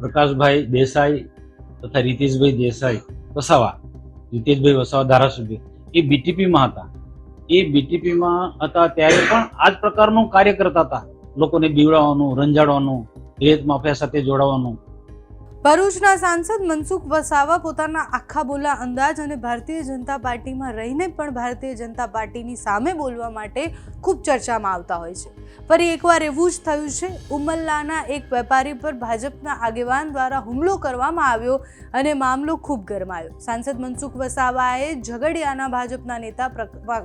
પ્રકાશભાઈ દેસાઈ તથા રીતેશભાઈ દેસાઈ વસાવા, રીતેશભાઈ વસાવા ધારાસભ્ય. એ બીટીપીમાં હતા. એ બીટીપીમાં હતા ત્યારે પણ આ જ પ્રકારનું કાર્ય કરતા હતા. લોકોને બીવડાવવાનું, રંજાડવાનું, રેત માફિયા સાથે જોડાવાનું. ભરૂચના સાંસદ મનસુખ વસાવા પોતાના આખા બોલા અંદાજ અને ભારતીય જનતા પાર્ટીમાં રહીને પણ ભારતીય જનતા પાર્ટીની સામે બોલવા માટે ખૂબ ચર્ચામાં આવતા હોય છે. ફરી એકવાર એવું જ થયું છે, ઉમલ્લાના એક વેપારી પર ભાજપના આગેવાન દ્વારા હુમલો કરવામાં આવ્યો અને મામલો ખૂબ ગરમાયો. સાંસદ મનસુખ વસાવાએ ઝઘડિયાના ભાજપના નેતા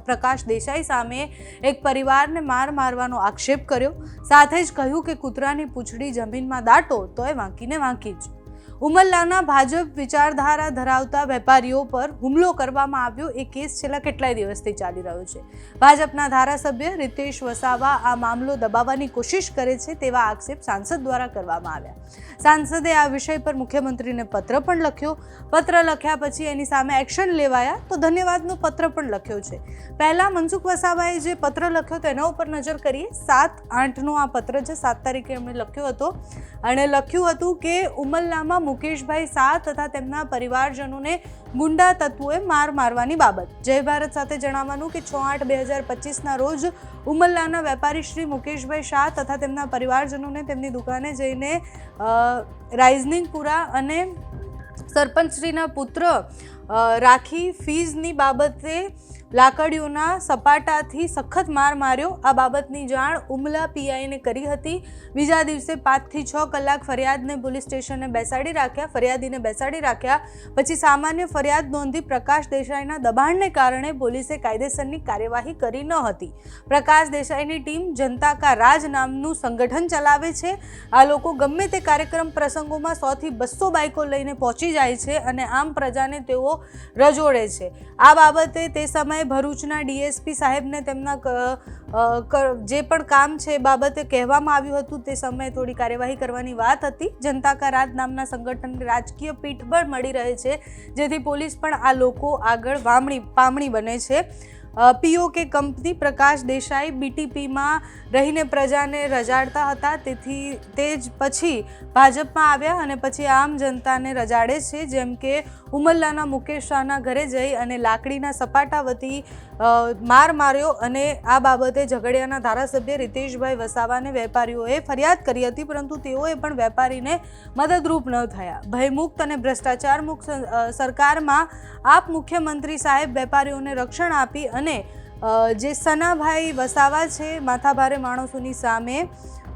પ્રકાશ દેસાઈ સામે એક પરિવારને માર મારવાનો આક્ષેપ કર્યો. સાથે જ કહ્યું કે કૂતરાની પૂંછડી જમીનમાં દાટો, તોય વાંકીને વાંકી જ. ઉમલ્લાના ભાજપ વિચારધારા ધરાવતા વેપારીઓ પર હુમલો કરવામાં આવ્યો. એ કેસ છેલ્લા કેટલાય દિવસથી ચાલી રહ્યો છે. ભાજપના ધારાસભ્ય રિતેશ વસાવા આ મામલો દબાવવાની કોશિશ કરે છે તેવા આક્ષેપ સાંસદ દ્વારા કરવામાં આવ્યા. સાંસદે આ વિષય પર મુખ્યમંત્રીને પત્ર પણ લખ્યો. પત્ર લખ્યા પછી એની સામે એક્શન લેવાયા તો ધન્યવાદનો પત્ર પણ લખ્યો છે. પહેલાં મનસુખ વસાવાએ જે પત્ર લખ્યો તો એના ઉપર નજર કરીએ. સાત આઠનો આ પત્ર છે. સાત તારીખે એમણે લખ્યો હતો. અને લખ્યું હતું કે ઉમલ્લામાં મુકેશભાઈ શાહ તથા તેમના પરિવારજનોને ગુંડા તત્વોએ માર મારવાની બાબત. જય ભારત સાથે જણાવવાનું કે છ આઠ બે હજાર પચીસના રોજ ઉમલ્લાના વેપારી શ્રી મુકેશભાઈ શાહ તથા તેમના પરિવારજનોને તેમની દુકાને જઈને રાઇઝનિંગપુરા અને સરપંચશ્રીના પુત્ર રાખી ફીઝની બાબતે લાકડીઓના સપાટાથી સખત માર માર્યો. આ બાબતની જાણ ઉમલા પીઆઈને કરી હતી. બીજા દિવસે પાંચથી છ કલાક ફરિયાદને પોલીસ સ્ટેશને બેસાડી રાખ્યા. ફરિયાદીને બેસાડી રાખ્યા પછી સામાન્ય ફરિયાદ નોંધી પ્રકાશ દેસાઈના દબાણને કારણે પોલીસે કાયદેસરની કાર્યવાહી કરી ન હતી. પ્રકાશ દેસાઈની ટીમ જનતા કા રાજ નામનું સંગઠન ચલાવે છે. આ લોકો ગમે તે કાર્યક્રમ પ્રસંગોમાં સોથી બસો બાઇકો લઈને પહોંચી જાય છે અને આમ પ્રજાને તેઓ રજોડે છે. આ બાબતે તે સમયે ભરૂચના ડીએસપી સાહેબને તેમના જે પણ કામ છે બાબતે કહેવામાં આવ્યું હતું તે સમયે થોડી કાર્યવાહી કરવાની વાત હતી. જનતા કા રાત નામના સંગઠનને રાજકીય પીઠબળ મળી રહે છે, જેથી પોલીસ પણ આ લોકો આગળ વામણી, પામણી બને છે. પીઓકે કંપની પ્રકાશ દેસાઈ બીટીપીમાં રહીને પ્રજાને રજાડતા હતા. તેથી તે જ પછી ભાજપમાં આવ્યા અને પછી આમ જનતાને રજાડે છે. જેમ કે ઉમલ્લાના મુકેશ શાહના ઘરે જઈ અને લાકડીના સપાટા વતી માર માર્યો અને આ બાબતે ઝઘડિયાના ધારાસભ્ય રીતેશભાઈ વસાવાને વેપારીઓએ ફરિયાદ કરી હતી, પરંતુ તેઓએ પણ વેપારીને મદદરૂપ ન થયા. ભયમુક્ત અને ભ્રષ્ટાચાર મુક્ત સરકારમાં આપ મુખ્યમંત્રી સાહેબ વેપારીઓને રક્ષણ આપી અને જે સનાભાઈ વસાવા છે, માથાભારે માણસોની સામે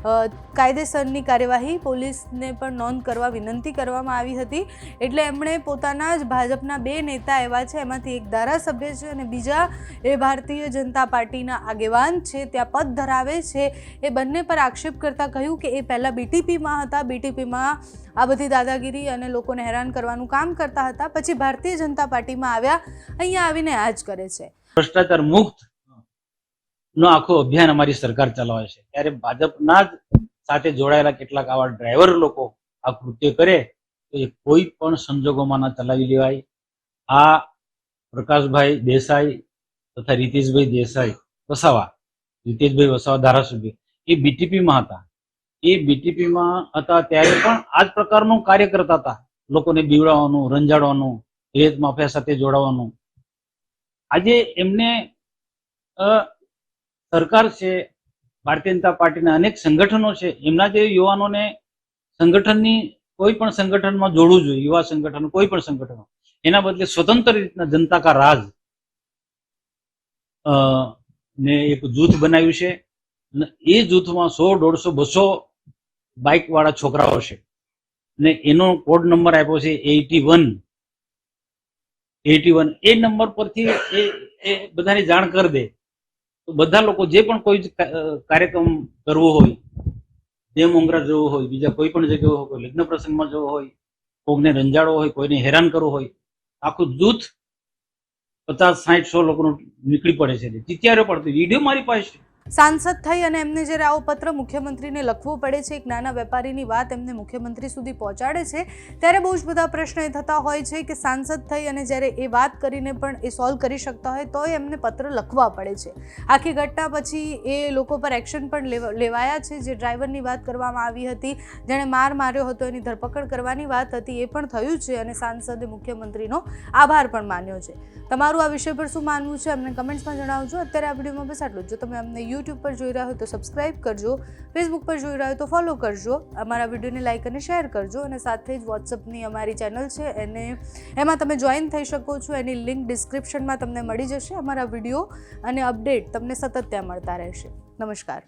કાયદેસરની કાર્યવાહી પોલીસને પણ નોંધ કરવા વિનંતી કરવામાં આવી હતી. એટલે એમણે પોતાના જ ભાજપના બે નેતા એવા છે, એમાંથી એક ધારાસભ્ય છે અને બીજા એ ભારતીય જનતા પાર્ટીના આગેવાન છે, ત્યાં પદ ધરાવે છે. એ બંને પર આક્ષેપ કરતાં કહ્યું કે એ પહેલાં બીટીપીમાં હતા. બીટીપીમાં આ બધી દાદાગીરી અને લોકોને હેરાન કરવાનું કામ કરતા હતા. પછી ભારતીય જનતા પાર્ટીમાં આવ્યા, અહીંયા આવીને આ જ કરે છે. ભ્રષ્ટાચાર મુક્ત નો આખો અભિયાન અમારી સરકાર ચલાવે છે. ત્યારે ભાજપના જ સાથે જોડાયેલા કેટલાક આવા ડ્રાઈવર લોકો આ કૃત્ય કરે, તો એ કોઈ પણ સંજોગોમાં ના ચલાવી લેવાય. આ પ્રકાશભાઈ દેસાઈ તથા રીતેશભાઈ દેસાઈ વસાવા, રીતેશભાઈ વસાવા ધારાસભ્ય, એ બીટીપીમાં હતા. એ બીટીપીમાં હતા ત્યારે પણ આ જ પ્રકારનું કાર્ય કરતા હતા. લોકોને બીવડાવવાનું, રંજાડવાનું, રેત માફિયા સાથે જોડાવાનું. આજે એમને સરકાર છે, ભારતીય જનતા પાર્ટીના અનેક સંગઠનો છે, એમના જે યુવાનોને સંગઠનની કોઈ પણ સંગઠનમાં જોડવું જોઈએ, યુવા સંગઠન, કોઈ પણ સંગઠનો, એના બદલે સ્વતંત્ર રીતના જનતા કા રાજ ને એક જૂથ બનાવ્યું છે એ જૂથમાં સો, દોઢસો, બસો બાઇક વાળા છોકરાઓ છે. ને એનો કોડ નંબર આપ્યો છે A T one. A T one A number પરથી એ બધાને જાણ કરી દે. બધા લોકો જે પણ કોઈ કાર્યક્રમ કરવો હોય જેમ ઉંગરા જવો હોય, બીજા કોઈ પણ જગ્યાએ હોય, કોઈ લગ્ન પ્રસંગમાં જવો હોય, કોઈને રંજાડવો હોય, કોઈને હેરાન કરવો હોય, આખું જૂથ પચાસ સાઠ સો લોકોનું નીકળી પડે છે ચિત્યારે પડતું વીડિયો મારી પાસે. સાંસદ થઈ અને એમને જ્યારે આવો પત્ર મુખ્યમંત્રીને લખવો પડે છે, એક નાના વેપારીની વાત એમને મુખ્યમંત્રી સુધી પહોંચાડે છે, ત્યારે બહુ જ બધા પ્રશ્ન એ થતા હોય છે કે સાંસદ થઈ અને જ્યારે એ વાત કરીને પણ એ સોલ્વ કરી શકતા હોય તોય એમને પત્ર લખવા પડે છે. આખી ઘટના પછી એ લોકો પર એક્શન પણ લેવા- લેવાયા છે. જે ડ્રાઈવરની વાત કરવામાં આવી હતી, જેણે માર માર્યો હતો, એની ધરપકડ કરવાની વાત હતી, એ પણ થયું છે અને સાંસદે મુખ્યમંત્રીનો આભાર પણ માન્યો છે. તમારું આ વિષય પર શું માનવું છે? અમને કમેન્ટ્સમાં જણાવજો. અત્યારે આ વિડીયોમાં બસ આટલું જ. તમે અમને યુટ્યુબ પર જોઈ રહ્યા હોય તો સબસ્ક્રાઇબ કરજો ફેસબુક પર જોઈ રહ્યા હોય તો ફોલો કરજો, અમારા વિડીયોને લાઇક અને શેર કરજો અને સાથે જ વોટ્સઅપની અમારી ચેનલ છે એને, એમાં તમે જોઈન થઈ શકો છો, એની લિંક ડિસ્ક્રિપ્શનમાં તમને મળી જશે અમારા વીડિયો અને અપડેટ તમને સતત ત્યાં મળતા રહેશે. નમસ્કાર.